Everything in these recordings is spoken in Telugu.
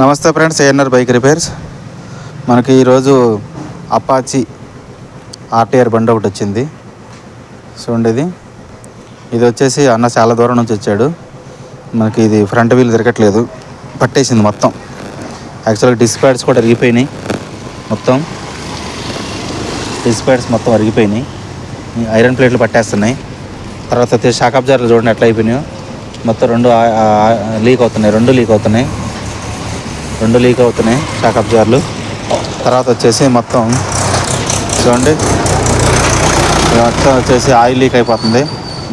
నమస్తే ఫ్రెండ్స్ ఏఎన్ఆర్ బైక్ రిపేర్స్ మనకి ఈరోజు అపాచి ఆర్టీఆర్ బండి ఒకటి వచ్చింది. చూడండి ఇది ఇది వచ్చేసి అన్న చాలా దూరం నుంచి వచ్చాడు. మనకి ఇది ఫ్రంట్ వీల్ తిరగట్లేదు. పట్టేసింది మొత్తం. యాక్చువల్గా డిస్ప్యాడ్స్ కూడా అరిగిపోయినాయి. మొత్తం డిస్ప్యాడ్స్ మొత్తం అరిగిపోయినాయి. ఐరన్ ప్లేట్లు పట్టేస్తున్నాయి. తర్వాత వచ్చేసి షాక్ అబ్జర్వర్లు చూడండి ఎట్లా అయిపోయినాయో. మొత్తం రెండు లీక్ అవుతున్నాయి. రెండు లీక్ అవుతున్నాయి. రెండు లీక్ అవుతున్నాయి షాక్ జార్లు తర్వాత వచ్చేసి మొత్తం చూడండి. మొత్తం వచ్చేసి ఆయిల్ లీక్ అయిపోతుంది.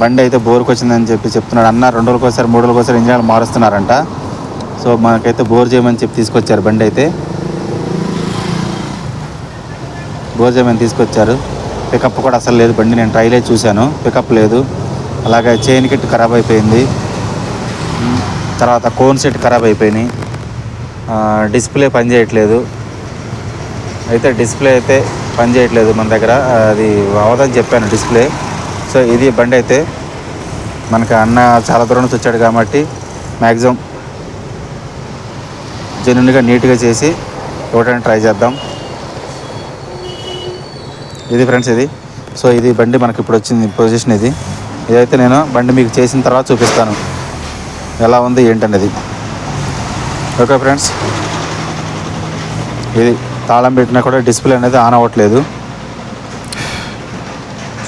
బండి అయితే బోర్కి వచ్చిందని చెప్పి చెప్తున్నాడు అన్న. రెండు రోజులకోసారి మూడు రోజులకోసారి ఒకసారి మారుస్తున్నారంట. సో మనకైతే బోర్ చేయమని చెప్పి తీసుకొచ్చారు బండి అయితే. బోర్ చేయమని తీసుకొచ్చారు. పికప్ కూడా అసలు లేదు బండి నేను ట్రైలే చూశాను. పికప్ లేదు. అలాగే చైన్ కిట్ ఖరాబ్ అయిపోయింది. తర్వాత కోన్ సెట్ ఖరాబ్ అయిపోయినాయి. డిస్ప్లే పనిచేయట్లేదు అయితే డిస్ప్లే అయితే పనిచేయట్లేదు మన దగ్గర. అది అవదని చెప్పాను డిస్ప్లే. సో ఇది బండి అయితే మనకి అన్న చాలా దూరం నుంచి వచ్చాడు కాబట్టి మ్యాక్సిమం జెన్యున్గా నీట్గా చేసి ఇవ్వడానికి ట్రై చేద్దాం. ఇది ఫ్రెండ్స్ ఇది. సో ఇది బండి మనకి ఇప్పుడు వచ్చింది పొజిషన్ ఇది. ఇదైతే నేను బండి మీకు చేసిన తర్వాత చూపిస్తాను. ఎలా ఉంది ఏంటనేది. Okay friends. ఇది తాళం పెట్టినా కూడా డిస్ప్లే అనేది ఆన్ అవ్వట్లేదు.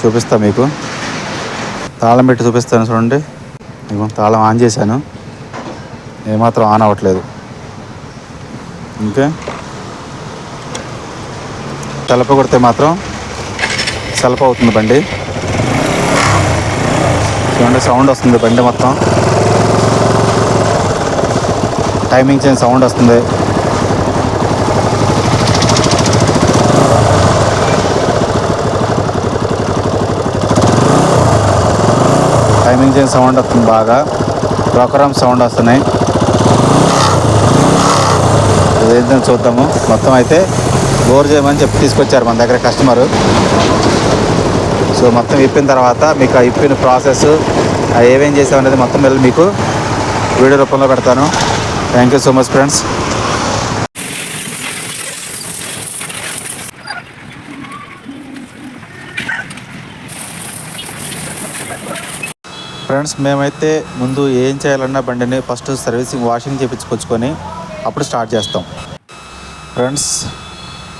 చూపిస్తా మీకు. తాళం పెట్టి చూపిస్తాను చూడండి. మీకు తాళం ఆన్ చేశాను. ఏమాత్రం ఆన్ అవ్వట్లేదు. ఓకే. తలప కొడితే మాత్రం సెల్ఫ్ అవుతుంది బండి. చూడండి సౌండ్ వస్తుంది బండి మొత్తం. టైమింగ్ చేంజ్ సౌండ్ వస్తుంది? టైమింగ్ చేంజ్ సౌండ్ వస్తుంది బాగా? ప్రోగ్రామ్ సౌండ్ వస్తున్నాయి. ఇదేంటో చూద్దాము. మొత్తం అయితే బోర్ చేయమని చెప్పి తీసుకొచ్చారు మన దగ్గర కస్టమరు. సో మొత్తం ఇప్పిన తర్వాత మీకు ఆ ఇప్పిన ప్రాసెస్ ఏమేం చేసామనేది మొత్తం వెళ్ళి మీకు వీడియో రూపంలో పెడతాను. Thank you so much friends friends మేమైతే ముందు ఏం చేయాలన్నా బండిని ఫస్ట్ సర్వీసింగ్ వాషింగ్ చేయించుకొచ్చుకొని అప్పుడు స్టార్ట్ చేస్తాం. ఫ్రెండ్స్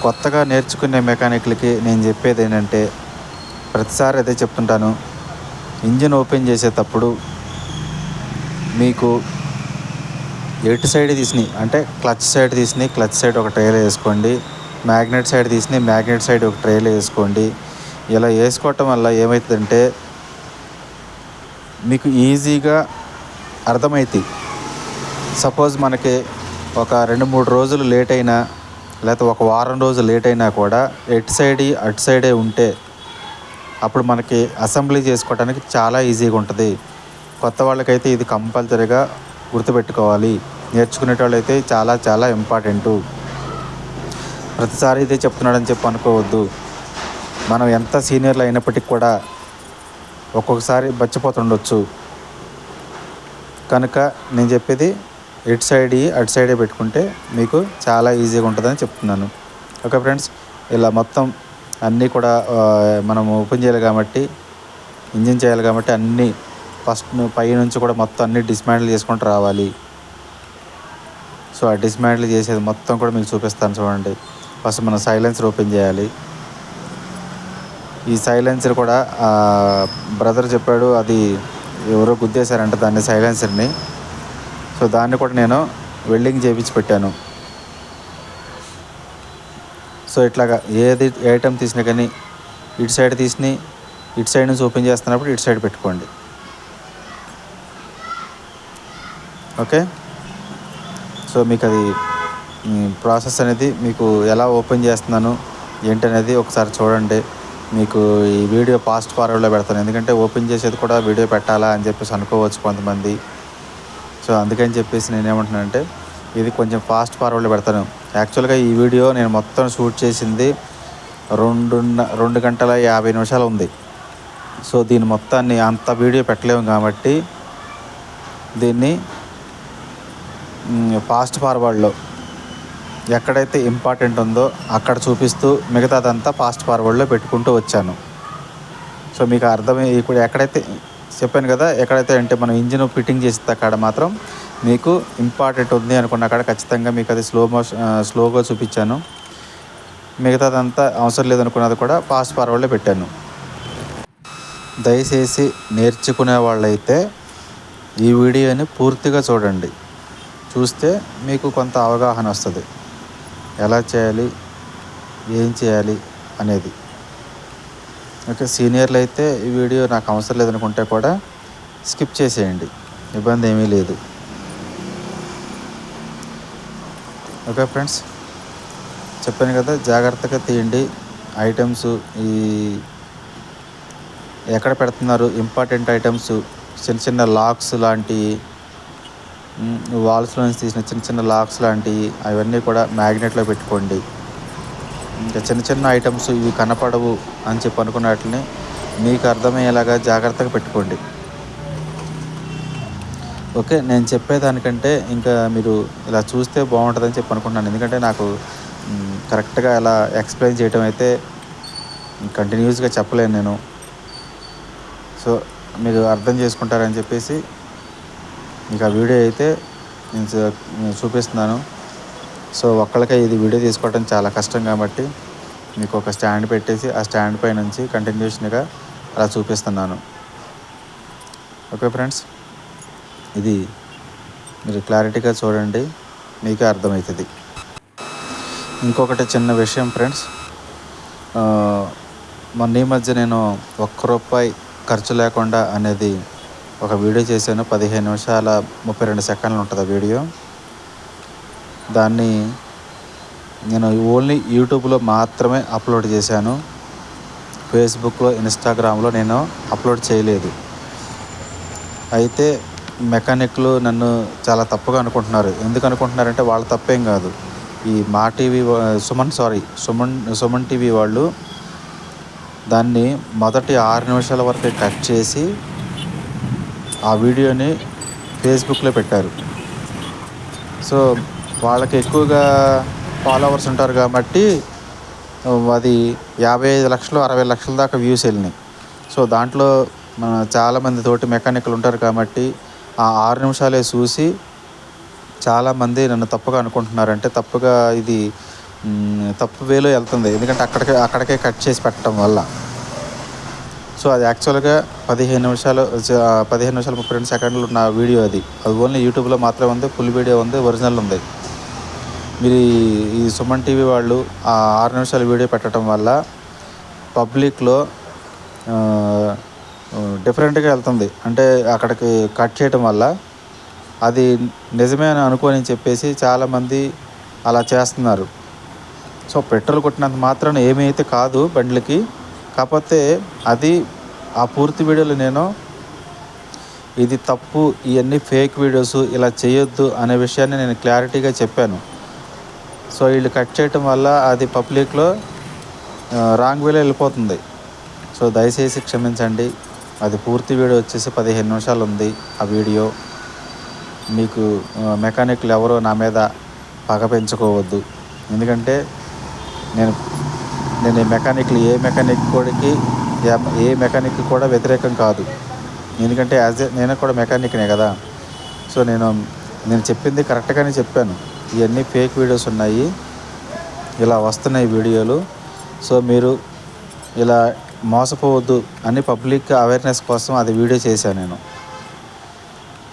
కొత్తగా నేర్చుకునే మెకానిక్లకి నేను చెప్పేది ఏంటంటే ప్రతిసారి అదే చెప్తుంటాను. ఇంజిన్ ఓపెన్ చేసేటప్పుడు మీకు ఎటు సైడ్ తీసినాయి. అంటే క్లచ్ సైడ్ తీసినాయి క్లచ్ సైడ్ ఒక ట్రైలో వేసుకోండి. మ్యాగ్నెట్ సైడ్ తీసినాయి మ్యాగ్నెట్ సైడ్ ఒక ట్రైలో వేసుకోండి. ఇలా వేసుకోవటం వల్ల ఏమవుతుందంటే మీకు ఈజీగా అర్థమవుతుంది సపోజ్ మనకి ఒక రెండు మూడు రోజులు లేట్ అయినా లేకపోతే ఒక వారం రోజులు లేట్ అయినా కూడా ఎటు సైడ్ అటు సైడే ఉంటే అప్పుడు మనకి అసెంబ్లీ చేసుకోవడానికి చాలా ఈజీగా ఉంటుంది. కొత్త వాళ్ళకైతే ఇది కంపల్సరీగా గుర్తుపెట్టుకోవాలి. నేర్చుకునేటోళ్ళు అయితే చాలా చాలా ఇంపార్టెంటు. ప్రతిసారి ఇదే చెప్తున్నాడని చెప్పి అనుకోవద్దు. మనం ఎంత సీనియర్లు అయినప్పటికీ కూడా ఒక్కొక్కసారి బచ్చిపోతుండొచ్చు కనుక నేను చెప్పేది ఇటు సైడ్ అటు సైడే పెట్టుకుంటే మీకు చాలా ఈజీగా ఉంటుందని చెప్తున్నాను. ఓకే ఫ్రెండ్స్ ఇలా మొత్తం అన్నీ కూడా మనం ఓపెన్ చేయాలి కాబట్టి ఇంజిన్ చేయాలి కాబట్టి అన్నీ ఫస్ట్ పై నుంచి కూడా మొత్తం అన్ని డిస్మాంటిల్ చేసుకుంటూ రావాలి. సో ఆ డిస్మాంటిల్ చేసేది మొత్తం కూడా మీకు చూపిస్తాను చూడండి. ఫస్ట్ మనం సైలెన్సర్ ఓపెన్ చేయాలి. ఈ సైలెన్సర్ కూడా బ్రదర్ చెప్పాడు అది ఎవరో గుద్దేశారంట దాన్ని సైలెన్సర్ని సో దాన్ని కూడా నేను వెల్డింగ్ చేయించి పెట్టాను. సో ఇట్లాగా ఏది ఏ ఐటమ్ తీసినా కానీ ఇటు సైడ్ తీసిని ఇటు సైడ్ నుంచి ఓపెన్ చేస్తున్నప్పుడు ఇటు సైడ్ పెట్టుకోండి. ఓకే? సో మీకు అది ప్రాసెస్ అనేది మీకు ఎలా ఓపెన్ చేస్తున్నాను ఏంటనేది ఒకసారి చూడండి. మీకు ఈ వీడియో ఫాస్ట్ ఫార్వర్డ్లో పెడతాను. ఎందుకంటే ఓపెన్ చేసేది కూడా వీడియో పెట్టాలా అని చెప్పేసి అనుకోవచ్చు కొంతమంది. సో అందుకని చెప్పేసి నేను ఏమంటున్నానంటే ఇది కొంచెం ఫాస్ట్ ఫార్వర్డ్లో పెడతాను. యాక్చువల్గా ఈ వీడియో నేను మొత్తం షూట్ చేసింది రెండు రెండు గంటల యాభై నిమిషాలు ఉంది. సో దీని మొత్తాన్ని అంత వీడియో పెట్టలేము కాబట్టి దీన్ని ఫాస్ట్ ఫార్వర్డ్లో ఎక్కడైతే ఇంపార్టెంట్ ఉందో అక్కడ చూపిస్తూ మిగతాదంతా ఫాస్ట్ ఫార్వర్డ్లో పెట్టుకుంటూ వచ్చాను. సో మీకు అర్థమై ఇప్పుడు ఎక్కడైతే చెప్పాను కదా ఎక్కడైతే అంటే మనం ఇంజిన్ ఫిట్టింగ్ చేస్తే అక్కడ మాత్రం మీకు ఇంపార్టెంట్ ఉంది అనుకున్న అక్కడ ఖచ్చితంగా మీకు అది స్లో మోషన్ స్లోగా చూపించాను. మిగతాదంతా అవసరం లేదనుకున్నది కూడా ఫాస్ట్ ఫార్వర్డ్లో పెట్టాను. దయచేసి నేర్చుకునే వాళ్ళైతే ఈ వీడియోని పూర్తిగా చూడండి. చూస్తే మీకు కొంత అవగాహన వస్తుంది. ఎలా చేయాలి? ఏం చేయాలి? అనేది. ఓకే సీనియర్లు అయితే ఈ వీడియో నాకు అవసరం లేదనుకుంటే కూడా స్కిప్ చేసేయండి. ఇబ్బంది ఏమీ లేదు. Okay friends. చెప్పాను కదా జాగ్రత్తగా తీయండి. ఐటమ్స్ ఈ ఎక్కడ పెడుతున్నారు? ఇంపార్టెంట్ ఐటమ్స్ చిన్న చిన్న లాక్స్ లాంటివి వాల్స్లో నుంచి తీసిన చిన్న చిన్న లాక్స్ లాంటివి అవన్నీ కూడా మ్యాగ్నెట్లో పెట్టుకోండి. ఇంకా చిన్న చిన్న ఐటమ్స్ ఇవి కనపడవు అని చెప్పి అనుకున్న వాటిని మీకు అర్థమయ్యేలాగా జాగ్రత్తగా పెట్టుకోండి. ఓకే నేను చెప్పేదానికంటే ఇంకా మీరు ఇలా చూస్తే బాగుంటుందని చెప్పి అనుకుంటున్నాను. ఎందుకంటే నాకు కరెక్ట్గా ఇలా ఎక్స్ప్లెయిన్ చేయటం అయితే కంటిన్యూస్గా చెప్పలేను నేను. సో మీరు అర్థం చేసుకుంటారని చెప్పేసి మీకు ఆ వీడియో అయితే నేను చూపిస్తున్నాను. సో ఒక్కళ్ళకే ఇది వీడియో తీసుకోవడం చాలా కష్టం కాబట్టి మీకు ఒక స్టాండ్ పెట్టేసి ఆ స్టాండ్ పై నుంచి కంటిన్యూషన్గా అలా చూపిస్తున్నాను. Okay friends? ఇది మీరు క్లారిటీగా చూడండి మీకే అర్థమవుతుంది. ఇంకొకటి చిన్న విషయం ఫ్రెండ్స్. మొన్న ఈ మధ్య నేను ఒక్క రూపాయి ఖర్చు లేకుండా అనేది ఒక వీడియో చేశాను. పదిహేను నిమిషాల ముప్పై రెండు సెకండ్లు ఉంటుంది ఆ వీడియో. దాన్ని నేను ఓన్లీ యూట్యూబ్లో మాత్రమే అప్లోడ్ చేశాను. ఫేస్బుక్లో ఇన్స్టాగ్రామ్లో నేను అప్లోడ్ చేయలేదు. అయితే మెకానిక్లు నన్ను చాలా తప్పుగా అనుకుంటున్నారు. ఎందుకు అనుకుంటున్నారంటే వాళ్ళ తప్పేం కాదు. ఈ మా TV Suman sorry Suman Suman TV వాళ్ళు దాన్ని మొదటి ఆరు నిమిషాల వరకు కట్ చేసి ఆ వీడియోని ఫేస్బుక్లో పెట్టారు. సో వాళ్ళకి ఎక్కువగా ఫాలోవర్స్ ఉంటారు కాబట్టి అది యాభై ఐదు లక్షలు అరవై లక్షల దాకా వ్యూస్ వెళ్ళినాయి. సో దాంట్లో మన చాలామంది తోటి మెకానికల్ ఉంటారు కాబట్టి ఆ ఆరు నిమిషాలే చూసి చాలామంది నన్ను తప్పుగా అనుకుంటున్నారు అంటే తప్పుగా ఇది తప్పు వేలో వెళ్తుంది. ఎందుకంటే అక్కడికే అక్కడికే కట్ చేసి పెట్టడం వల్ల. సో అది యాక్చువల్గా పదిహేను నిమిషాలు పదిహేను నిమిషాలు ముప్పై రెండు సెకండ్లు ఉన్న వీడియో అది. అది ఓన్లీ యూట్యూబ్లో మాత్రమే ఉంది ఫుల్ వీడియో ఉంది ఒరిజినల్ ఉంది. మీరు ఈ- సుమన్ టీవీ వాళ్ళు ఆ ఆరు నిమిషాల వీడియో పెట్టడం వల్ల పబ్లిక్లో డిఫరెంట్గా వెళ్తుంది. అంటే అక్కడికి కట్ చేయటం వల్ల అది నిజమే అని అనుకోని చెప్పేసి చాలామంది అలా చేస్తున్నారు. సో పెట్రోల్ కొట్టినంత మాత్రం ఏమైతే కాదు బండ్లకి. కాకపోతే అది ఆ పూర్తి వీడియోలో నేను ఇది తప్పు ఇవన్నీ ఫేక్ వీడియోస్ ఇలా చేయొద్దు అనే విషయాన్ని నేను క్లారిటీగా చెప్పాను. సో వీళ్ళు కట్ చేయటం వల్ల అది పబ్లిక్లో రాంగ్ వేలో వెళ్ళిపోతుంది. సో దయచేసి క్షమించండి. అది పూర్తి వీడియో వచ్చేసి పదిహేను నిమిషాలు ఉంది. ఆ వీడియో మీకు మెకానిక్లు ఎవరో నా మీద పగ పెంచుకోవద్దు. ఎందుకంటే నేను నేను ఈ మెకానిక్లు ఏ మెకానిక్ కూడాకి ఏ- ఏ మెకానిక్ కూడా వ్యతిరేకం కాదు. ఎందుకంటే యాజ్ ఏ నేను కూడా మెకానిక్నే కదా. సో నేను నేను చెప్పింది కరెక్ట్గానే చెప్పాను. ఇవన్నీ ఫేక్ వీడియోస్ ఉన్నాయి. ఇలా వస్తున్నాయి వీడియోలు. సో మీరు ఇలా మోసపోవద్దు అని పబ్లిక్ అవేర్నెస్ కోసం అది వీడియో చేశాను నేను.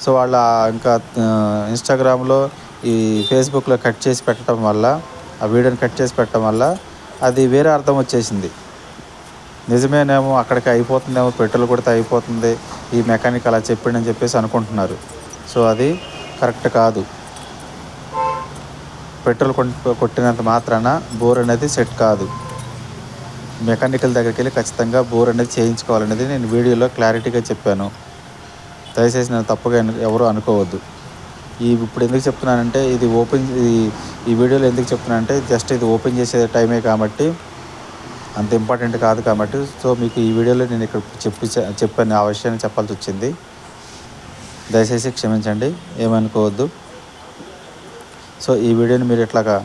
సో వాళ్ళ ఇంకా ఇన్స్టాగ్రామ్లో ఈ ఫేస్బుక్లో కట్ చేసి పెట్టడం వల్ల ఆ వీడియోని కట్ చేసి పెట్టడం వల్ల అది వేరే అర్థం వచ్చేసింది. నిజమేనేమో అక్కడికి అయిపోతుందేమో పెట్రోల్ కొడితే అయిపోతుంది ఈ మెకానిక్ అలా చెప్పిండని చెప్పేసి అనుకుంటున్నారు. సో అది కరెక్ట్ కాదు. పెట్రోల్ కొట్టినంత మాత్రాన బోర్ అనేది సెట్ కాదు. మెకానికల్ దగ్గరికి వెళ్ళి ఖచ్చితంగా బోర్ అనేది చేయించుకోవాలనేది నేను వీడియోలో క్లారిటీగా చెప్పాను. దయచేసి నేను తప్పుగా ఎవరూ ఎవరు అనుకోవద్దు. ఈ ఇప్పుడు ఎందుకు చెప్తున్నానంటే ఇది ఓపెన్ ఇది ఈ వీడియోలో ఎందుకు చెప్తున్నానంటే జస్ట్ ఇది ఓపెన్ చేసే టైమే కాబట్టి అంత ఇంపార్టెంట్ కాదు కాబట్టి సో మీకు ఈ వీడియోలో నేను ఇక్కడ చెప్పి చెప్పాను ఆ విషయాన్ని చెప్పాల్సి వచ్చింది. దయచేసి క్షమించండి ఏమనుకోవద్దు. సో ఈ వీడియోని మీరు ఇట్లాగా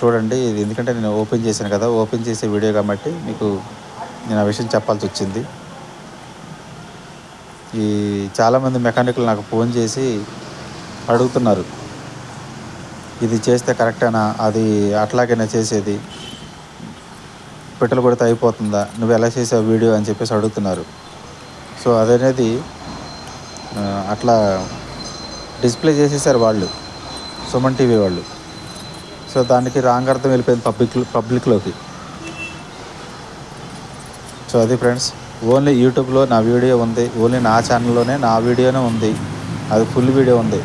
చూడండి ఇది ఎందుకంటే నేను ఓపెన్ చేశాను కదా ఓపెన్ చేసే వీడియో కాబట్టి మీకు నేను ఆ విషయం చెప్పాల్సి వచ్చింది. ఈ చాలామంది మెకానిక్లు నాకు ఫోన్ చేసి అడుగుతున్నారు. ఇది చేస్తే కరెక్టేనా? అది అట్లాగైనా చేసేది? పెట్టలు కొడితే అయిపోతుందా? నువ్వు ఎలా చేసావు వీడియో అని చెప్పేసి అడుగుతున్నారు. సో అదనేది అట్లా డిస్ప్లే చేసేసారు వాళ్ళు. సుమన్ టీవీ వాళ్ళు. సో దానికి రాంగ్ అర్థం వెళ్ళిపోయింది పబ్లిక్ పబ్లిక్లోకి. సో అది ఫ్రెండ్స్ ఓన్లీ యూట్యూబ్లో నా వీడియో ఉంది. ఓన్లీ నా ఛానల్లోనే నా వీడియోనే ఉంది. అది ఫుల్ వీడియో ఉంది.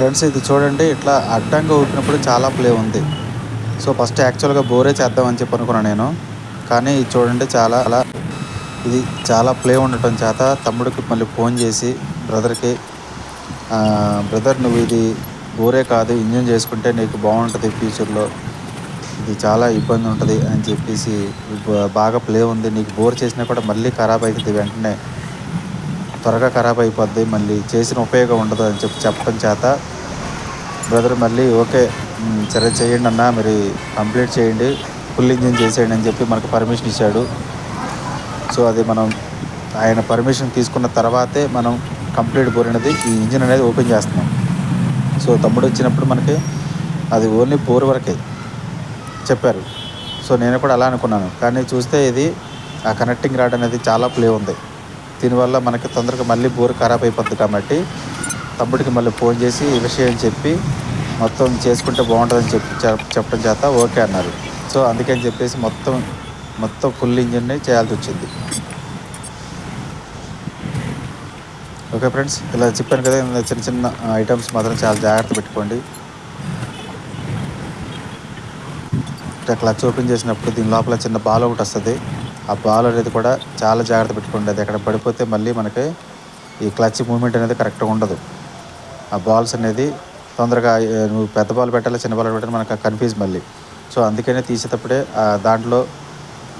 ఫ్రెండ్స్ ఇది చూడండి ఇట్లా అడ్డంగా ఊపినప్పుడు చాలా ప్లే ఉంది. సో ఫస్ట్ యాక్చువల్గా బోరే చేద్దామని చెప్పి అనుకున్నాను నేను. కానీ ఇది చూడండి చాలా అలా ఇది చాలా ప్లే ఉండటం చేత తమ్ముడికి మళ్ళీ ఫోన్ చేసి బ్రదర్కి బ్రదర్ నువ్వు ఇది బోరే కాదు ఇంజన్ చేసుకుంటే నీకు బాగుంటుంది ఫ్యూచర్లో. ఇది చాలా ఇబ్బంది ఉంటుంది అని చెప్పేసి బాగా ప్లే ఉంది. నీకు బోర్ చేసినా కూడా మళ్ళీ ఖరాబ్ అవుతుంది వెంటనే. త్వరగా ఖరాబ్ అయిపోద్ది మళ్ళీ చేసిన ఉపయోగం ఉండదు అని చెప్పి చెప్పడం చేత బ్రదర్ మళ్ళీ ఓకే సరే చేయండి అన్న మరి కంప్లీట్ చేయండి ఫుల్ ఇంజిన్ చేసేయండి అని చెప్పి మనకు పర్మిషన్ ఇచ్చాడు. సో అది మనం ఆయన పర్మిషన్ తీసుకున్న తర్వాతే మనం కంప్లీట్ బోర్ అనేది ఈ ఇంజిన్ అనేది ఓపెన్ చేస్తున్నాం. సో తమ్ముడు వచ్చినప్పుడు మనకి అది ఓన్లీ బోర్ వరకే చెప్పారు. సో నేను కూడా అలా అనుకున్నాను. కానీ చూస్తే ఇది ఆ కనెక్టింగ్ రాడ్ అనేది చాలా ప్లే ఉంది. దీనివల్ల మనకి తొందరగా మళ్ళీ బోర్ ఖరాబ్ అయిపోద్ది కాబట్టి తమ్ముడికి మళ్ళీ ఫోన్ చేసి ఈ విషయం చెప్పి మొత్తం చేసుకుంటే బాగుంటుందని చెప్పి చెప్పడం చేత ఓకే అన్నారు. సో అందుకని చెప్పేసి మొత్తం మొత్తం ఫుల్ ఇంజిన్ని చేయాల్సి వచ్చింది. ఓకే ఫ్రెండ్స్ ఇలా చెప్పాను కదా చిన్న చిన్న ఐటమ్స్ మాత్రం చాలా జాగ్రత్త పెట్టుకోండి. ఇట్లా క్లచ్ ఓపెన్ చేసినప్పుడు దీని లోపల చిన్న బాల్ ఒకటి వస్తుంది. ఆ బాల్ అనేది కూడా చాలా జాగ్రత్త పెట్టుకోండి అది ఎక్కడ పడిపోతే మళ్ళీ మనకి ఈ క్లచ్ మూమెంట్ అనేది కరెక్ట్గా ఉండదు. ఆ బాల్స్ అనేది తొందరగా నువ్వు పెద్ద బాల్ పెట్టాలి చిన్న బాల్ పెట్టాలి మనకు కన్ఫ్యూజ్ మళ్ళీ. సో అందుకనే తీసేటప్పుడే ఆ దాంట్లో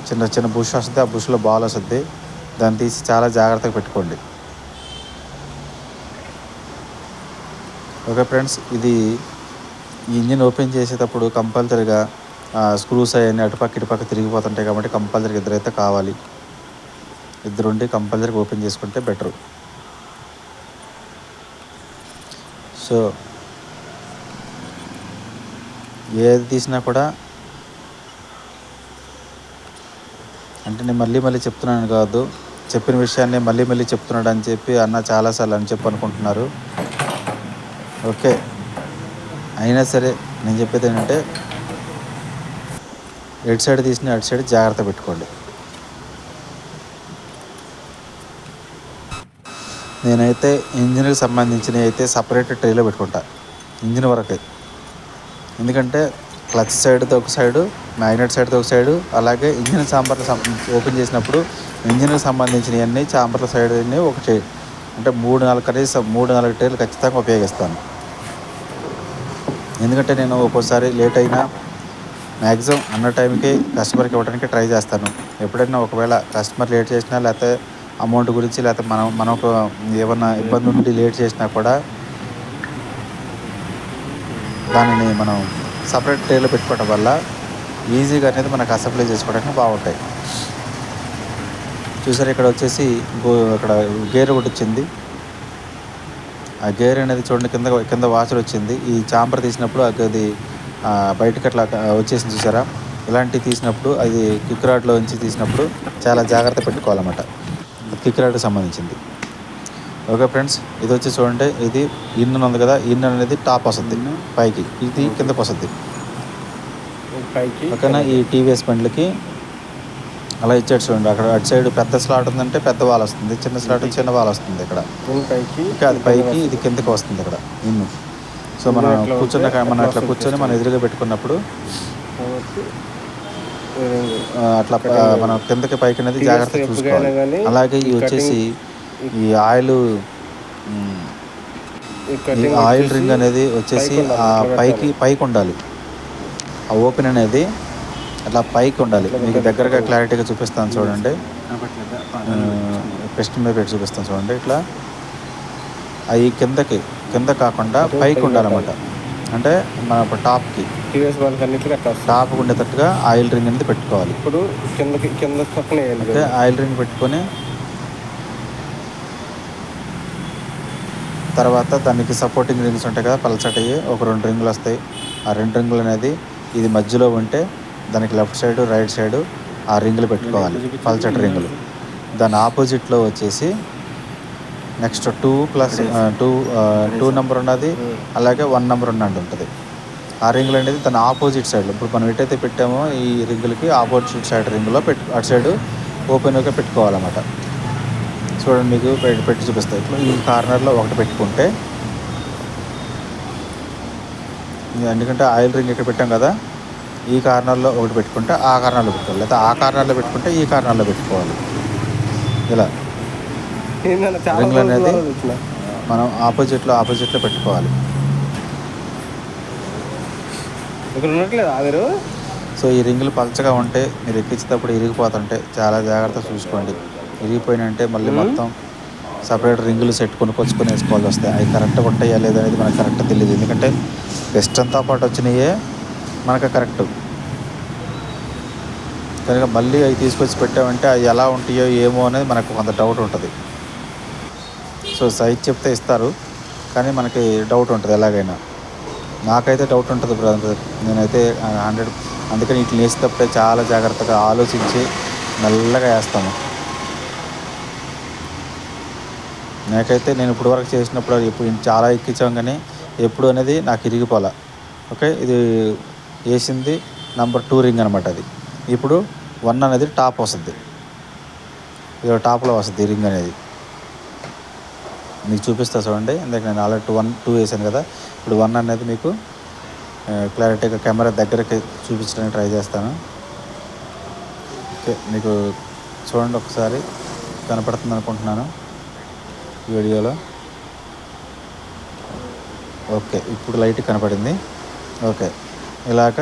చిన్న చిన్న బుష్ వస్తుంది. ఆ బుష్లో బాల్ వస్తుంది. దాన్ని తీసి చాలా జాగ్రత్తగా పెట్టుకోండి. ఓకే ఫ్రెండ్స్ ఇది ఈ ఇంజిన్ ఓపెన్ చేసేటప్పుడు కంపల్సరీగా స్క్రూస్ అవన్నీ అటుపక్క ఇటుపక్క తిరిగిపోతుంటాయి కాబట్టి కంపల్సరీ ఇద్దరైతే కావాలి. ఇద్దరుండి కంపల్సరీ ఓపెన్ చేసుకుంటే బెటర్. సో ఏది తీసినా కూడా అంటే నేను మళ్ళీ మళ్ళీ చెప్తున్నాను కాదు. చెప్పిన విషయాన్ని మళ్ళీ మళ్ళీ చెప్తున్నాడు అని చెప్పి అన్న చాలాసార్లు అని చెప్పి అనుకుంటున్నారు. ఓకే. అయినా సరే నేను చెప్పేది ఏంటంటే ఎటు సైడ్ తీసిన అటు సైడ్ జాగ్రత్త పెట్టుకోండి. నేనైతే ఇంజిన్కి సంబంధించినవి అయితే సపరేట్ ట్రేలో పెట్టుకుంటా ఇంజిన్ వరకు. ఎందుకంటే క్లచ్ సైడ్తో ఒక సైడు మ్యాగ్నెట్ సైడ్తో ఒక సైడు అలాగే ఇంజిన్ చాంబర్లు ఓపెన్ చేసినప్పుడు ఇంజిన్కి సంబంధించినవన్నీ చాంబర్ల సైడ్ ఒక ట్రే అంటే మూడు నాలుగు కనీసం మూడు నాలుగు ట్రేలు ఖచ్చితంగా ఉపయోగిస్తాను. ఎందుకంటే నేను ఒక్కోసారి లేట్ అయినా మ్యాక్సిమం అన్న టైంకి కస్టమర్కి ఇవ్వడానికి ట్రై చేస్తాను. ఎప్పుడైనా ఒకవేళ కస్టమర్ లేట్ చేసినా లేకపోతే అమౌంట్ గురించి లేకపోతే మనం మనకు ఏమన్నా ఇబ్బంది ఉండి లేట్ చేసినా కూడా దానిని మనం సపరేట్ ట్రేలో పెట్టుకోవడం వల్ల ఈజీగా అనేది మనకు అసెంబ్లీ చేసుకోవడానికి బాగుంటాయి. చూసారు ఇక్కడ వచ్చేసి గో ఇక్కడ గేర్ ఒకటి వచ్చింది. ఆ గేర్ అనేది చూడండి కింద కింద వాచర్ వచ్చింది. ఈ చాంబర్ తీసినప్పుడు అది బయటకి అట్లా వచ్చేసింది చూసారా? ఇలాంటివి తీసినప్పుడు అది కిక్ రాడ్లో నుంచి తీసినప్పుడు చాలా జాగ్రత్త పెట్టుకోవాలన్నమాట. కిక్ రాడ్కి సంబంధించింది. ఓకే ఫ్రెండ్స్ ఇది వచ్చి చూడండి ఇది ఇన్ ఉంది కదా ఇన్ అనేది టాప్ వస్తుంది పైకి. ఇది కిందకి వస్తుంది. ఓకేనా ఈ టీవీఎస్ బండ్లకి అలా ఇచ్చాడు చూడండి అక్కడ అటు సైడ్ పెద్ద స్లాట్ ఉందంటే పెద్ద వాల్ వస్తుంది చిన్న స్లాట్ చిన్న వాల్ వస్తుంది ఇక్కడ. పైకి. అది పైకి ఇది కిందకి వస్తుంది ఇక్కడ ఇన్ను సో మనం కూర్చున్న మనం అట్లా కూర్చొని మనం ఎదురుగా పెట్టుకున్నప్పుడు అట్లా మనం కిందకి పైకి అనేది TVS జాగ్రత్త ఎప్పుడైనా చూసుకోవాలి అలాగే ఇవి వచ్చేసి ఈ ఆయిల్ ఈ ఆయిల్ రింగ్ అనేది వచ్చేసి ఆ పైకి. పైకి ఉండాలి. ఆ ఓపెన్ అనేది అట్లా పైకి ఉండాలి. మీకు. దగ్గరగా క్లారిటీగా చూపిస్తాను చూడండి. పెస్ట్ మీద పెట్టి చూపిస్తాను చూడండి. ఇట్లా అవి కిందకి కింద కాకుండా అటు పైకి ఉండాలన్నమాట. అంటే మన టాప్కి. టీవీఎస్ వాళ్ళకి అన్నిటికీ అట్లా వస్తుంది. టాప్ ఉండేటట్టుగా ఆయిల్ రింగ్ అనేది పెట్టుకోవాలి. ఇప్పుడు కిందకి కింద పక్కన ఓకే ఆయిల్ రింగ్ పెట్టుకొని తర్వాత దానికి సపోర్టింగ్ రింగ్స్ ఉంటాయి కదా పలచటివి ఒక రెండు రింగులు వస్తాయి. ఆ రెండు రింగులు అనేది ఇది మధ్యలో ఉంటే దానికి లెఫ్ట్ సైడ్ రైట్ సైడ్ ఆ రింగులు పెట్టుకోవాలి. పలచటి రింగులు. దాని ఆపోజిట్లో వచ్చేసి next two plus two two number ఉన్నది అలాగే వన్ నెంబర్ ఉన్నట్టు ఉంటుంది. ఆ రింగులు అనేది దాని ఆపోజిట్ సైడ్లో ఇప్పుడు మనం ఎటైతే పెట్టామో ఈ రింగులకి ఆపోజిట్ సైడ్ రింగులో పెట్టు అటు సైడ్ ఓపెన్గా పెట్టుకోవాలన్నమాట. చూడండి మీకు పెట్టి పెట్టి చూపిస్తాయి ఇట్లా ఈ కార్నర్లో ఒకటి పెట్టుకుంటే ఎందుకంటే ఆయిల్ రింగ్ ఇక్కడ పెట్టాం కదా ఈ కార్నర్లో ఒకటి పెట్టుకుంటే ఆ కార్నర్లో పెట్టుకోవాలి. లేదా ఆ కార్నర్లో పెట్టుకుంటే ఈ కార్నర్లో పెట్టుకోవాలి. ఇలా. రోజుల అనేది మనం ఆపోజిట్లో ఆపోజిట్లో పెట్టుకోవాలి. ఇక్కడ ఉండట్లేదు ఆవిరు సో ఈ రింగులు పలచగా ఉంటే మీరు ఎక్కించేటప్పుడు ఇరిగిపోతుంటే చాలా జాగ్రత్త చూసుకోండి. ఇరిగిపోయినంటే మళ్ళీ మొత్తం సపరేట్ రింగులు సెట్ కొనుక్కొచ్చుకొని వేసుకోవాల్సి వస్తాయి. అవి కరెక్ట్గా ఉంటాయా లేదనేది మనకు కరెక్ట్ తెలియదు ఎందుకంటే బెస్ట్ అంతా పాటు వచ్చినాయే మనకు కరెక్ట్. కనుక మళ్ళీ అవి తీసుకొచ్చి పెట్టామంటే అవి ఎలా ఉంటాయో ఏమో అనేది మనకు కొంత డౌట్ ఉంటుంది. సో సైజ్ చెప్తే ఇస్తారు. కానీ మనకి డౌట్ ఉంటుంది ఎలాగైనా. నాకైతే డౌట్ ఉంటుంది బ్రదర్. నేనైతే హండ్రెడ్ అందుకని వీటిని వేసేటప్పుడే చాలా జాగ్రత్తగా ఆలోచించి మెల్లగా వేస్తాను నాకైతే నేను ఇప్పుడు వరకు చేసినప్పుడు అది ఎప్పుడు చాలా ఎక్కించాం కానీ ఎప్పుడు అనేది నాకు ఇరిగిపోలే. ఓకే? ఇది వేసింది నంబర్ టూ రింగ్ అనమాట అది. ఇప్పుడు వన్ అనేది టాప్ వస్తుంది. ఇది టాప్లో వస్తుంది ఈ రింగ్ అనేది. మీకు చూపిస్తా చూడండి. ఇందాక నేను ఆల్రెడీ టూ వన్ టూ వేసాను కదా. ఇప్పుడు వన్ అనేది మీకు క్లారిటీగా కెమెరా దగ్గరకి చూపించడానికి ట్రై చేస్తాను. ఓకే మీకు చూడండి ఒకసారి. కనపడుతుంది అనుకుంటున్నాను వీడియోలో. ఓకే ఇప్పుడు లైట్ కనపడింది. ఓకే ఇలాగ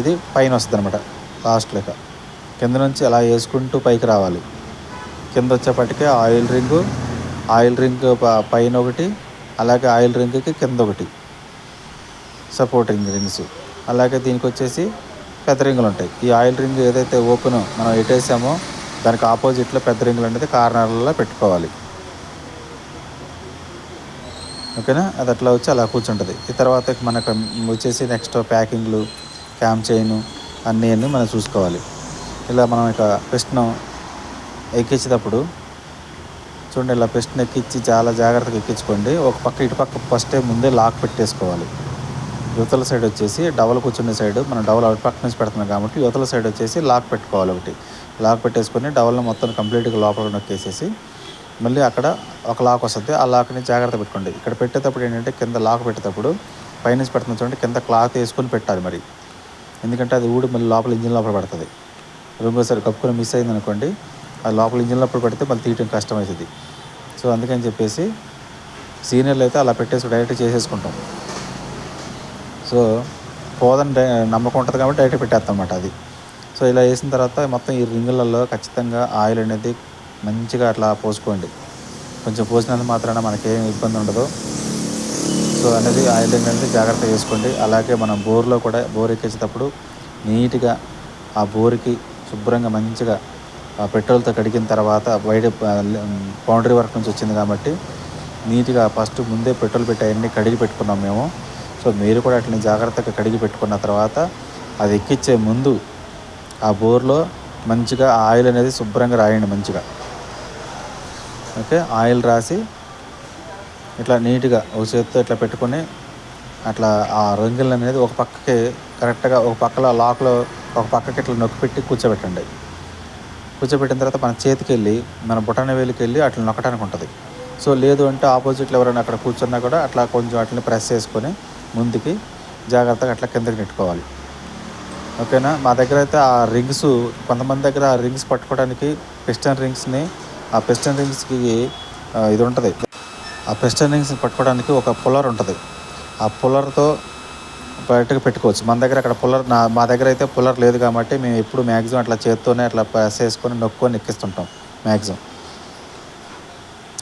ఇది పైన వస్తుంది అనమాట లాస్ట్ లెక్క. కింద నుంచి అలా వేసుకుంటూ పైకి రావాలి. కింద వచ్చేపటికే ఆయిల్ రింగు ఆయిల్ రింగ్ ప- పైన ఒకటి అలాగే ఆయిల్ రింగ్కి కింద ఒకటి. Supporting rings. అలాగే దీనికి వచ్చేసి పెద్ద రింగులు ఉంటాయి. ఈ ఆయిల్ రింగ్ ఏదైతే ఓపెన్ మనం ఎటేసామో దానికి ఆపోజిట్లో పెద్ద రింగులు అనేది కార్నర్లలో పెట్టుకోవాలి. ఓకేనా? అది అట్లా వచ్చి అలా కూర్చుంటుంది. ఈ తర్వాత మనకు వచ్చేసి నెక్స్ట్ ప్యాకింగ్లు క్యామ్ చైన్ అన్నీ అన్నీ మనం చూసుకోవాలి. ఇలా మనం ఇక పిస్టన్ ఎక్కించేటప్పుడు చూడండి ఇలా పెస్ట్ని ఎక్కించి చాలా జాగ్రత్తగా ఎక్కించుకోండి. ఒక పక్క ఇటు పక్క ఫస్ట్ ముందే లాక్ పెట్టేసుకోవాలి. యువతల సైడ్ వచ్చేసి డబల్ కూర్చునే సైడ్ మనం డబల్ అటు పక్క నుంచి పెడుతున్నాం కాబట్టి యువతల సైడ్ వచ్చేసి లాక్ పెట్టుకోవాలి ఒకటి. లాక్ పెట్టేసుకొని డబల్ని మొత్తం కంప్లీట్గా లోపల నొక్కేసేసి మళ్ళీ అక్కడ ఒక లాక్ వస్తుంది. ఆ లాక్ని జాగ్రత్త పెట్టుకోండి. ఇక్కడ పెట్టేటప్పుడు ఏంటంటే కింద లాక్ పెట్టేటప్పుడు పైనుంచి పెడుతున్న చూడండి కింద క్లాత్ వేసుకొని పెట్టాలి మరి. ఎందుకంటే అది ఊడి మళ్ళీ లోపల ఇంజిన్ లోపల పడుతుంది. రెండోసారి కప్పుకొని మిస్ అయింది అనుకోండి అది లోపల ఇంజిన్లో అప్పుడు పెడితే మళ్ళీ తీయటం కష్టం అవుతుంది సో అందుకని చెప్పేసి సీనియర్లు అయితే అలా పెట్టేసి డైరెక్ట్ చేసేసుకుంటాం. సో పోదని డై నమ్మకం ఉంటుంది కాబట్టి డైరెక్ట్ పెట్టేస్తాం అన్నమాట అది. సో ఇలా వేసిన తర్వాత మొత్తం ఈ రింగులలో ఖచ్చితంగా ఆయిల్ అనేది మంచిగా అట్లా పోసుకోండి. కొంచెం పోసినందుకు మాత్రాన మనకేం ఇబ్బంది ఉండదు. సో అనేది ఆయిల్ అనేది జాగ్రత్త చేసుకోండి అలాగే మనం బోర్లో కూడా బోర్ ఎక్కేసేటప్పుడు నీట్గా ఆ బోర్కి శుభ్రంగా మంచిగా పెట్రోల్తో కడిగిన తర్వాత బయట బౌండరీ వర్క్ నుంచి వచ్చింది కాబట్టి నీట్గా ఫస్ట్ ముందే పెట్రోల్ పెట్టి అవన్నీ కడిగి పెట్టుకున్నాం మేము. సో మీరు కూడా అట్లని జాగ్రత్తగా కడిగి పెట్టుకున్న తర్వాత అది ఎక్కించే ముందు ఆ బోర్లో మంచిగా ఆయిల్ అనేది శుభ్రంగా రాయండి మంచిగా. ఓకే ఆయిల్ రాసి ఇట్లా నీట్గా ఒక చేతితో ఇట్లా పెట్టుకొని అట్లా ఆ రంగులు అనేది ఒక పక్కకి కరెక్ట్గా ఒక పక్కలో లాక్లో ఒక పక్కకి ఇట్లా నొక్కి పెట్టి కూర్చోబెట్టండి. కూర్చోబెట్టిన తర్వాత మన చేతికి వెళ్ళి మన బుటన వేలికి వెళ్ళి అట్లా నొక్కడానికి ఉంటుంది. సో లేదు అంటే ఆపోజిట్లో ఎవరైనా అక్కడ కూర్చున్నా కూడా అట్లా కొంచెం అట్లని ప్రెస్ చేసుకొని ముందుకి జాగ్రత్తగా అట్లా కిందకి నెట్టుకోవాలి. ఓకేనా? మా దగ్గర అయితే ఆ రింగ్స్ కొంతమంది దగ్గర ఆ రింగ్స్ పట్టుకోవడానికి పిస్టన్ రింగ్స్ని ఆ పిస్టన్ రింగ్స్కి ఇది ఉంటుంది. ఆ పిస్టన్ రింగ్స్ని పట్టుకోవడానికి ఒక పులర్ ఉంటుంది. ఆ పులర్తో బయటకు పెట్టుకోవచ్చు. మన దగ్గర అక్కడ పుల్లర్ నా మా దగ్గర అయితే పుల్లర్ లేదు కాబట్టి మేము ఎప్పుడు మ్యాక్సిమం అట్లా చేత్తోనే అట్లా ప్రెస్ చేసుకొని నొక్కొని ఎక్కిస్తుంటాం మ్యాక్సిమం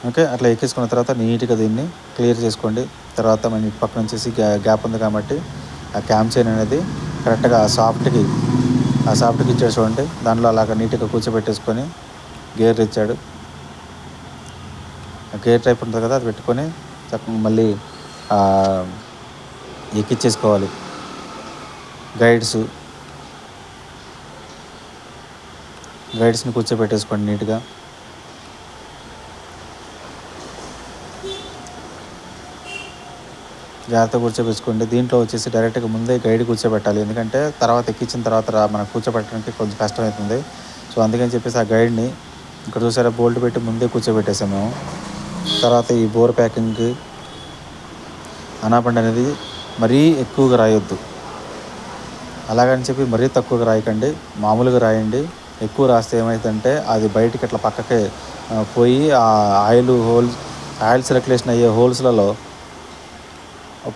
ఓకే? అట్లా ఎక్కించుకున్న తర్వాత నీట్గా దీన్ని క్లియర్ చేసుకోండి. తర్వాత మన ఇటు పక్కన వచ్చేసి గ్యాప్ ఉంది కాబట్టి ఆ క్యామ్ చైన్ అనేది కరెక్ట్గా ఆ సాఫ్ట్కి ఆ సాఫ్ట్కి ఇచ్చాడు చూడండి దానిలో అలాగ నీట్గా కూర్చోబెట్టేసుకొని గేర్ ఇచ్చాడు. గేర్ టైప్ ఉంటుంది కదా అది పెట్టుకొని చక్కగా మళ్ళీ ఎక్కించేసుకోవాలి గైడ్స్ గైడ్స్ని కూర్చోబెట్టేసుకోండి నీట్గా. జాగ్రత్త కూర్చోబెట్టుకోండి. దీంట్లో వచ్చేసి డైరెక్ట్గా ముందే గైడ్ కూర్చోబెట్టాలి. ఎందుకంటే తర్వాత ఎక్కించిన తర్వాత మనం కూర్చోబెట్టడానికి కొంచెం కష్టమవుతుంది సో అందుకని చెప్పేసి ఆ గైడ్ని ఇక్కడ చూసారా బోల్ట్ పెట్టి ముందే కూర్చోబెట్టేసాం మేము తర్వాత ఈ బోర్ ప్యాకింగ్కి అనాపండి అనేది మరీ ఎక్కువగా రాయొద్దు. అలాగని చెప్పి మరీ తక్కువగా రాయకండి. మామూలుగా రాయండి. ఎక్కువ రాస్తే ఏమవుతుందంటే అది బయటికి అట్లా పక్కకే పోయి ఆ ఆయిల్ హోల్స్ ఆయిల్ సర్క్యులేషన్ అయ్యే హోల్స్లలో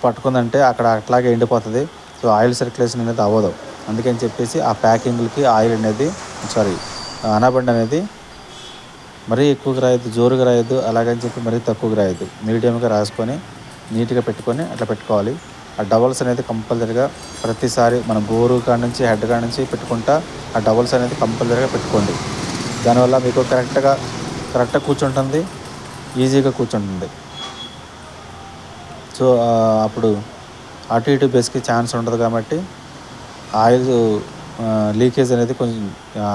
పట్టుకుందంటే అక్కడ అట్లాగే ఎండిపోతుంది. సో ఆయిల్ సర్క్యులేషన్ అనేది అవ్వదు. అందుకని చెప్పేసి ఆ ప్యాకింగ్లకి ఆయిల్ అనేది సారీ అనబండి అనేది మరీ ఎక్కువగా రాయొద్దు జోరుగా రాయొద్దు. అలాగని చెప్పి మరీ తక్కువగా రాయొద్దు. మీడియంగా రాసుకొని నీట్గా పెట్టుకొని అట్లా పెట్టుకోవాలి. ఆ డబల్స్ అనేది కంపల్సరీగా ప్రతిసారి మన గోరు కాడ నుంచి హెడ్ కాడ నుంచి పెట్టుకుంటా ఆ డబల్స్ అనేది కంపల్సరీగా పెట్టుకోండి. దానివల్ల మీకు కరెక్ట్గా కరెక్ట్గా కూర్చుంటుంది ఈజీగా కూర్చుంటుంది. సో అప్పుడు అటు ఇటు బేస్కి ఛాన్స్ ఉండదు కాబట్టి ఆయిల్ లీకేజ్ అనేది కొంచెం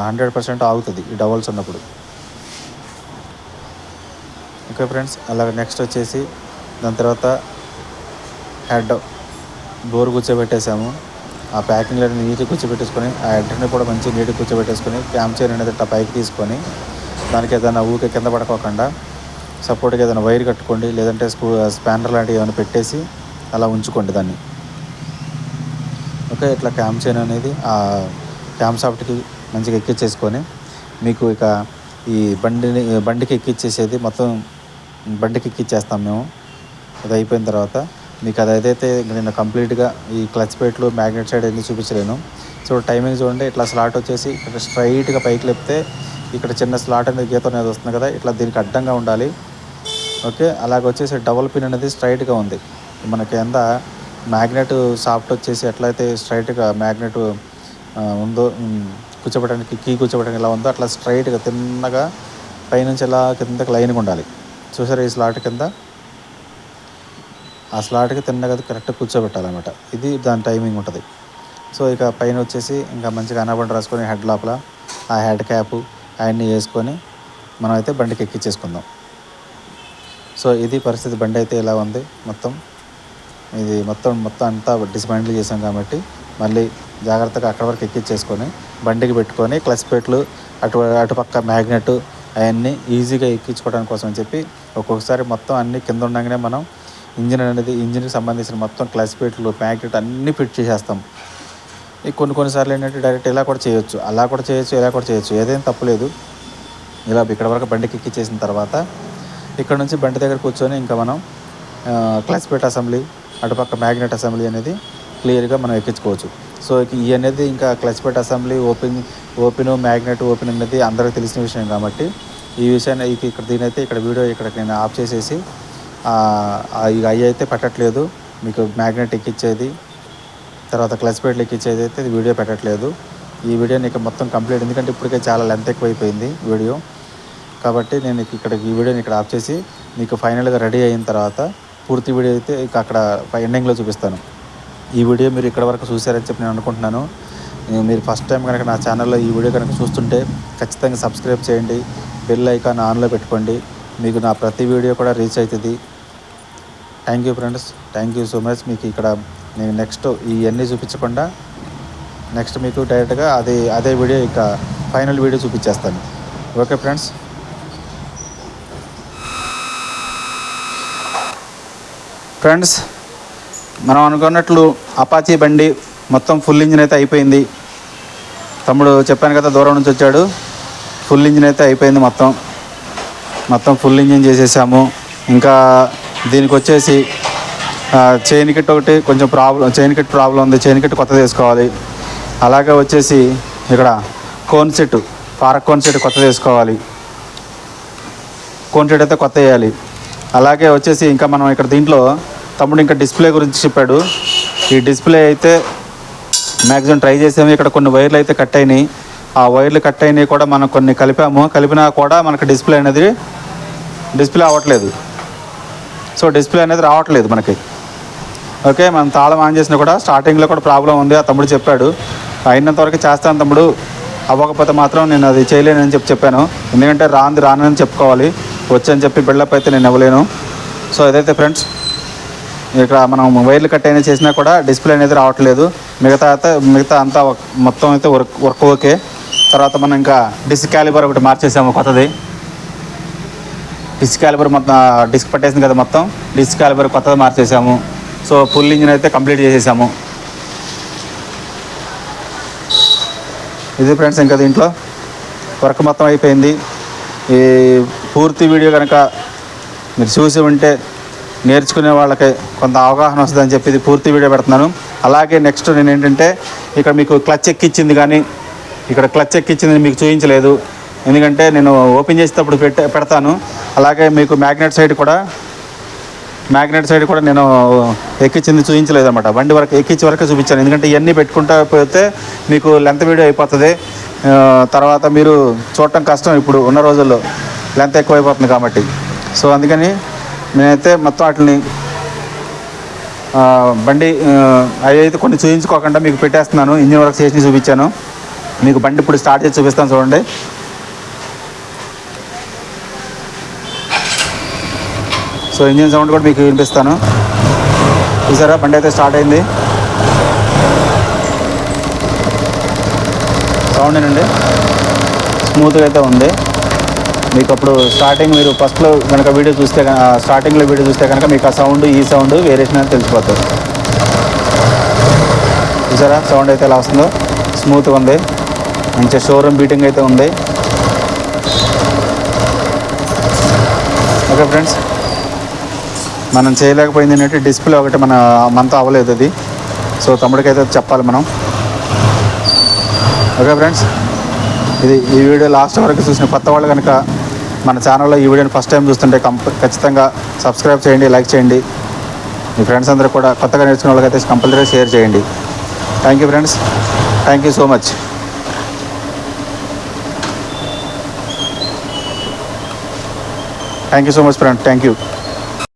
హండ్రెడ్ పర్సెంట్ ఆగుతుంది ఈ డబల్స్ ఉన్నప్పుడు. ఓకే ఫ్రెండ్స్ అలాగే నెక్స్ట్ వచ్చేసి దాని తర్వాత హెడ్ బోర్ కూర్చోబెట్టేసాము ఆ ప్యాకింగ్ అనేది నీట్గా కూర్చోబెట్టేసుకొని ఆ ఎంటర్ని కూడా మంచి నీట్గా కూర్చోబెట్టేసుకొని క్యాంప్ చైర్ అనేది అట్లా పైకి తీసుకొని దానికి ఏదైనా ఊకే కింద పడుకోకుండా సపోర్ట్గా ఏదైనా వైర్ కట్టుకోండి లేదంటే స్కూ స్పానర్ లాంటివి ఏమైనా పెట్టేసి అలా ఉంచుకోండి దాన్ని. ఓకే ఇట్లా క్యాంప్ చైన్ అనేది ఆ క్యాంప్ సాఫ్ట్కి మంచిగా ఎక్కించేసుకొని మీకు ఇక ఈ బండిని బండికి ఎక్కిచ్చేసేది మొత్తం బండికి ఎక్కిచ్చేస్తాం మేము. అది అయిపోయిన తర్వాత మీకు అది నేను కంప్లీట్గా ఈ క్లచ్ ప్లేట్లు మ్యాగ్నెట్ సైడ్ ఎందుకు చూపించలేను. సో టైమింగ్ చూడండి ఇట్లా స్లాట్ వచ్చేసి ఇక్కడ స్ట్రైట్గా పైకి లేపితే ఇక్కడ చిన్న స్లాట్ అనేది గీత అనేది వస్తుంది కదా ఇట్లా దీనికి అడ్డంగా ఉండాలి. ఓకే అలాగ వచ్చేసి డబల్ పిన్ అనేది స్ట్రైట్గా ఉంది. మన కింద మ్యాగ్నెట్ సాఫ్ట్ వచ్చేసి ఎట్లయితే స్ట్రైట్గా మ్యాగ్నెట్ ఉందో ఉమ్, కూర్చోబెట్టడానికి కీ కూర్చోబెట్టడానికి ఎలా ఉందో అట్లా స్ట్రైట్గా తిన్నగా పైనుంచి ఎలా కిందకి లైన్గా ఉండాలి. చూసారు ఈ స్లాట్ కింద? ఆ స్లాట్కి తిన్నగా కరెక్ట్ కూర్చోబెట్టాలన్నమాట. ఇది దాని టైమింగ్ ఉంటుంది. సో ఇక పైన వచ్చేసి ఇంకా మంచిగా అనబండి రాసుకొని హెడ్ లోపల ఆ హెడ్ క్యాప్ అవన్నీ వేసుకొని మనం అయితే బండికి ఎక్కించేసుకుందాం సో ఇది పరిస్థితి బండి అయితే ఇలా ఉంది? మొత్తం ఇది మొత్తం మొత్తం అంతా డిస్మాండిల్ చేసాం కాబట్టి మళ్ళీ జాగ్రత్తగా అక్కడ వరకు ఎక్కించేసుకొని బండికి పెట్టుకొని క్లచ్ పెట్లు అటు అటుపక్క మ్యాగ్నెట్ అవన్నీ ఈజీగా ఎక్కించుకోవడానికి కోసం అని చెప్పి ఒక్కొక్కసారి మొత్తం అన్ని కింద ఉండగానే మనం ఇంజిన్ అనేది ఇంజిన్కి సంబంధించిన మొత్తం క్లచ్ ప్లేట్లు ప్యాకెట్ అన్నీ ఫిట్ చేసేస్తాం. కొన్ని కొన్నిసార్లు ఏంటంటే డైరెక్ట్ ఇలా కూడా చేయొచ్చు అలా కూడా చేయొచ్చు ఇలా కూడా చేయొచ్చు ఏదేం తప్పులేదు ఇలా ఇక్కడ వరకు బండికి ఎక్కించేసిన తర్వాత ఇక్కడ నుంచి బండి దగ్గర కూర్చొని ఇంకా మనం క్లచ్ ప్లేట్ అసెంబ్లీ అటుపక్క మ్యాగ్నెట్ అసెంబ్లీ అనేది క్లియర్గా మనం ఎక్కించుకోవచ్చు. సో ఇవి అనేది ఇంకా clutch plate assembly open open magnet open అనేది అందరికీ తెలిసిన విషయం కాబట్టి ఈ విషయాన్ని ఇక్కడ దీనైతే ఇక్కడ వీడియో ఇక్కడ నేను ఆఫ్ చేసేసి ఇక అవి అయితే పెట్టట్లేదు. మీకు మ్యాగ్నెట్ ఎక్కించేది తర్వాత క్లచ్ ప్లేట్లు ఎక్కించేది అయితే ఇది వీడియో పెట్టట్లేదు. ఈ వీడియో నీకు మొత్తం కంప్లీట్ ఎందుకంటే ఇప్పటికే చాలా లెంత్ ఎక్కువైపోయింది వీడియో. కాబట్టి నేను ఇక్కడ ఈ వీడియోని ఇక్కడ ఆఫ్ చేసి మీకు ఫైనల్గా రెడీ అయిన తర్వాత పూర్తి వీడియో అయితే ఇక అక్కడ ఎండింగ్లో చూపిస్తాను. ఈ వీడియో మీరు ఇక్కడ వరకు చూశారని చెప్పి నేను అనుకుంటున్నాను. మీరు ఫస్ట్ టైం కనుక నా ఛానల్లో ఈ వీడియో కనుక చూస్తుంటే ఖచ్చితంగా సబ్స్క్రైబ్ చేయండి. బెల్ ఐకాన్ ఆన్లో పెట్టుకోండి. మీకు నా ప్రతి వీడియో కూడా రీచ్ అవుతుంది. Thank you friends thank you so much మీకు ఇక్కడ నేను నెక్స్ట్ ఇవన్నీ చూపించకుండా నెక్స్ట్ మీకు డైరెక్ట్గా అదే అదే వీడియో ఇక ఫైనల్ వీడియో చూపించేస్తాను. ఓకే ఫ్రెండ్స్ ఫ్రెండ్స్ మనం అనుకున్నట్లు అపాచీ బండి మొత్తం ఫుల్ ఇంజిన్ అయితే అయిపోయింది. తమ్ముడు చెప్పాను కదా దూరం నుంచి వచ్చాడు. ఫుల్ ఇంజిన్ అయితే అయిపోయింది మొత్తం. మొత్తం ఫుల్ ఇంజిన్ చేసేసాము. ఇంకా దీనికి వచ్చేసి చైన్ కిట్ ఒకటి కొంచెం ప్రాబ్లం చైన్ కిట్ ప్రాబ్లం ఉంది చైన్ కిట్ కొత్తది వేసుకోవాలి. అలాగే వచ్చేసి ఇక్కడ కోన్ సెట్ పారక్ కోన్ సెట్ కొత్తది వేసుకోవాలి. కోన్ సెట్ అయితే కొత్త వేయాలి. అలాగే వచ్చేసి ఇంకా మనం ఇక్కడ దీంట్లో తమ్ముడు ఇంకా డిస్ప్లే గురించి చెప్పాడు. ఈ డిస్ప్లే అయితే మ్యాక్సిమం ట్రై చేసాము. ఇక్కడ కొన్ని వైర్లు అయితే కట్ అయినాయి. ఆ వైర్లు కట్ అయినాయి కూడా మనం కొన్ని కలిపాము. కలిపినా కూడా మనకు డిస్ప్లే అనేది డిస్ప్లే అవ్వట్లేదు. సో డిస్ప్లే అనేది రావట్లేదు మనకి. ఓకే మనం తాళం ఆన్ చేసినా కూడా స్టార్టింగ్లో కూడా ప్రాబ్లం ఉంది. ఆ తమ్ముడు చెప్పాడు. అయినంత వరకు చేస్తాను తమ్ముడు. అవ్వకపోతే మాత్రం నేను అది చేయలేనని చెప్పి చెప్పాను. ఎందుకంటే రాంది రానని చెప్పుకోవాలి. వచ్చని చెప్పి బిల్డప్ అయితే నేను ఇవ్వలేను. సో అదైతే ఫ్రెండ్స్ ఇక్కడ మనం వైర్లు కట్ అయినా చేసినా కూడా డిస్ప్లే అనేది రావట్లేదు. మిగతా అయితే మిగతా అంతా మొత్తం అయితే వర్క్ వర్క్ ఓకే. తర్వాత మనం ఇంకా డిస్క్ క్యాలిబర్ ఒకటి మార్చేసాము కొత్తది. డిస్క్ క్యాలిబర్ మొత్తం డిస్క్ పట్టేసింది కదా మొత్తం. డిస్క్ క్యాలిబర్ కొత్తది మార్చేసాము. సో ఫుల్ ఇంజిన్ అయితే కంప్లీట్ చేసేసాము. ఇది ఫ్రెండ్స్ ఇంకా దీంట్లో వర్క్ మొత్తం అయిపోయింది. ఈ పూర్తి వీడియో కనుక మీరు చూసి ఉంటే నేర్చుకునే వాళ్ళకి కొంత అవగాహన వస్తుందని చెప్పి ఇది పూర్తి వీడియో పెడుతున్నాను. అలాగే నెక్స్ట్ నేను ఏంటంటే ఇక్కడ మీకు క్లచ్ ఎక్కిచ్చింది కానీ ఇక్కడ క్లచ్ ఎక్కిచ్చింది మీకు చూపించలేదు. ఎందుకంటే నేను ఓపెన్ చేసేటప్పుడు పెట్టే పెడతాను. అలాగే మీకు మ్యాగ్నెట్ సైడ్ కూడా మ్యాగ్నెట్ సైడ్ కూడా నేను ఎక్కించింది చూపించలేదు అనమాట బండి వరకు ఎక్కించి వరకు చూపించాను. ఎందుకంటే ఇవన్నీ పెట్టుకుంటా పోతే మీకు లెంత్ వీడియో అయిపోతుంది. తర్వాత మీరు చూడటం కష్టం ఇప్పుడు ఉన్న రోజుల్లో. లెంత్ ఎక్కువ అయిపోతుంది కాబట్టి. సో అందుకని నేనైతే మొత్తం వాటిని బండి అవి అయితే కొన్ని చూపించుకోకుండా మీకు పెట్టేస్తున్నాను. ఇంజిన్ వర్క్ చేసి చూపించాను. మీకు బండి ఇప్పుడు స్టార్ట్ చేసి చూపిస్తాను చూడండి. సో ఇంజిన్ సౌండ్ కూడా మీకు వినిపిస్తాను. చూసారా? బండి అయితే స్టార్ట్ అయింది. సౌండ్ ఏనండి స్మూత్గా అయితే ఉంది. మీకు అప్పుడు స్టార్టింగ్ మీరు ఫస్ట్లో కనుక వీడియో చూస్తే కనుక స్టార్టింగ్లో వీడియో చూస్తే కనుక మీకు ఆ సౌండ్ ఈ సౌండ్ వేరియేషన్ అని తెలిసిపోతుంది. చూసారా? సౌండ్ అయితే ఎలా వస్తుందో? స్మూత్గా ఉంది. మంచి షోరూమ్ బీటింగ్ అయితే ఉంది. Okay friends. మనం చేయలేకపోయింది ఏంటంటే డిస్ప్లే ఒకటి మన మనతో అవ్వలేదు అది. సో తమ్ముడికి అయితే చెప్పాలి మనం. Okay friends? ఇది ఈ వీడియో లాస్ట్ వరకు చూసిన కొత్త వాళ్ళు కనుక మన ఛానల్లో ఈ వీడియోని ఫస్ట్ టైం చూస్తుంటే కంప ఖచ్చితంగా సబ్స్క్రైబ్ చేయండి లైక్ చేయండి. మీ ఫ్రెండ్స్ అందరూ కూడా కొత్తగా నేర్చుకున్న వాళ్ళకైతే కంపల్సరీ షేర్ చేయండి. Thank you friends thank you so much thank you so much friend thank you